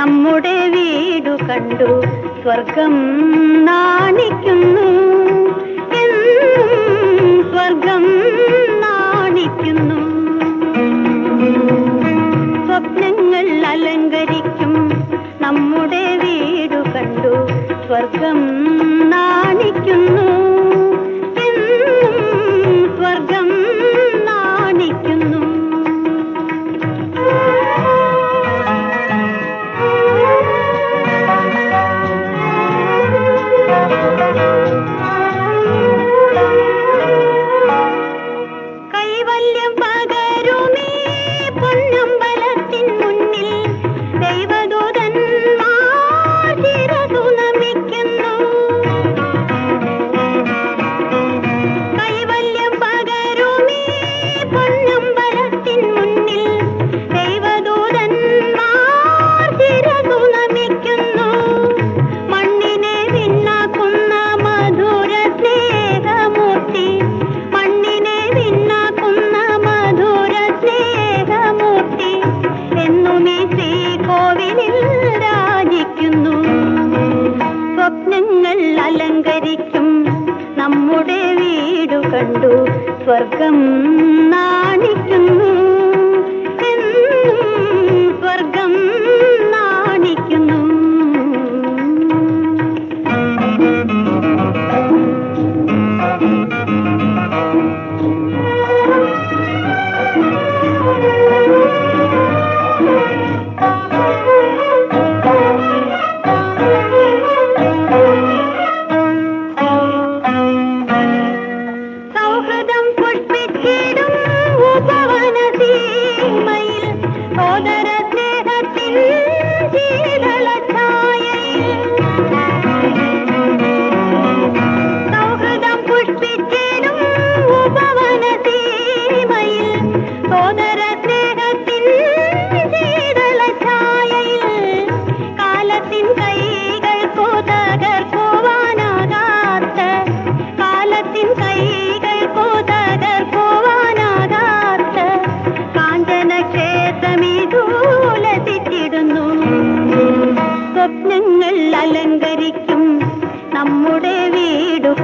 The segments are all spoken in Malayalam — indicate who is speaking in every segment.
Speaker 1: നമ്മുടെ വീടു കണ്ടു. സ്വർഗം നാണിക്കുന്നു. സ്വർഗം നാണിക്കുന്നു. സ്വപ്നങ്ങൾ അലങ്കരിക്കും. നമ്മുടെ വീടു കണ്ടു. സ്വർഗം ധരിക്കും നമ്മുടെ വീടു കണ്ടു. സ്വർഗം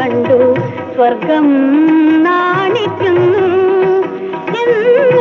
Speaker 1: കണ്ടു സ്വർഗം നാണിക്കുന്നു. എന്ന്